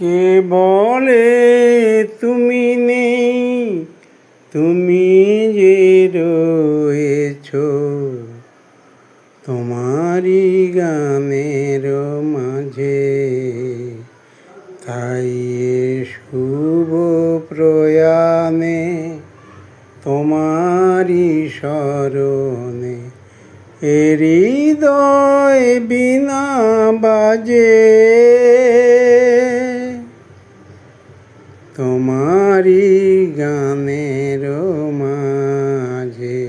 কে বলে তুমি নেই? তুমি যে রয়েছ তোমারই গানের মাঝে, তাই শুভ প্রয়াণে তোমারই স্মরণে হৃদয় বিনা বাজে। তোমারই গানের মাঝে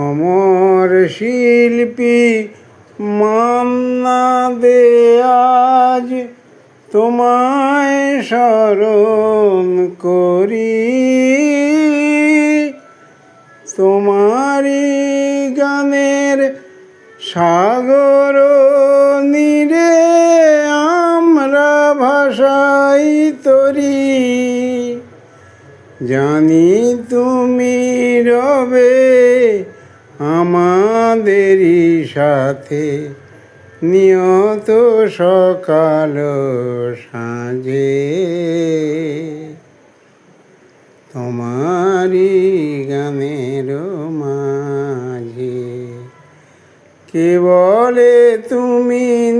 অমর শিল্পী মান্না দে আজ তোমায় স্মরণ করি। তোমারই গানের সাগর ভাষাই তরি। জানি তুমি রবে আমাদেরই সাথে। নিয়ত সকাল সাঁঝে। তোমারই গানের মাঝে। কে বলে তুমি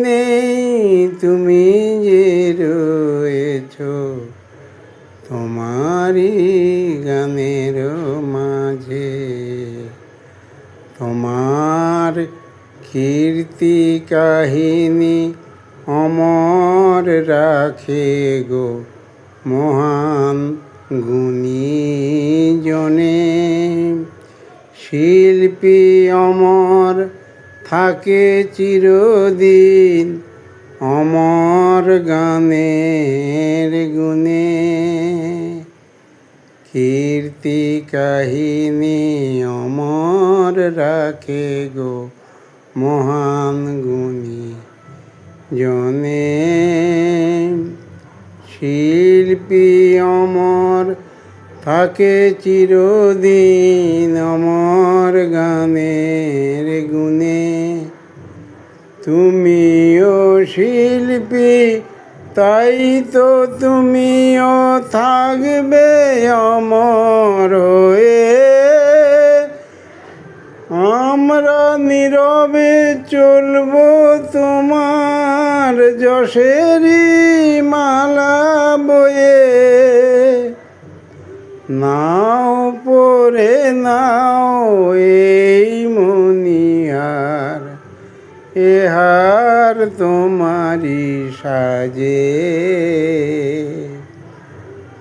গানের মাঝে। তোমার কীর্তি কাহিনী অমর রাখে গো মহান গুণীজনে শিল্পী অমর থাকে চিরদিন অমর গানের গুণে। কীর্তি কাহিনী অমর রাখে গো মহান গুণী জনে। শিল্পী অমর থাকে চিরদিন অমর গানের গুণে। তুমিও শিল্পী তাই তো তুমিও থাকবে অমর আমরা নীরবে চলবো তোমার যশেরই মালা বয়ে। নাও পরে নাও এই মনিহার এহার তোমারি সাজে,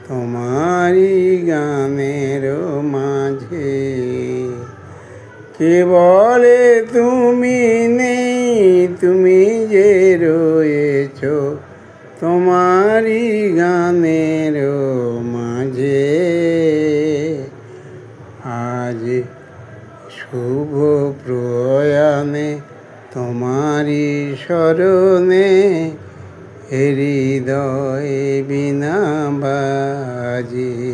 তোমারি গানের মাঝে। কে বলে তুমি নেই, তুমি যে রয়েছ তোমারই গানের মাঝে। আজ শুভ প্রয়াণে তোমারই স্মরণে হৃদয় বিনা বাজে।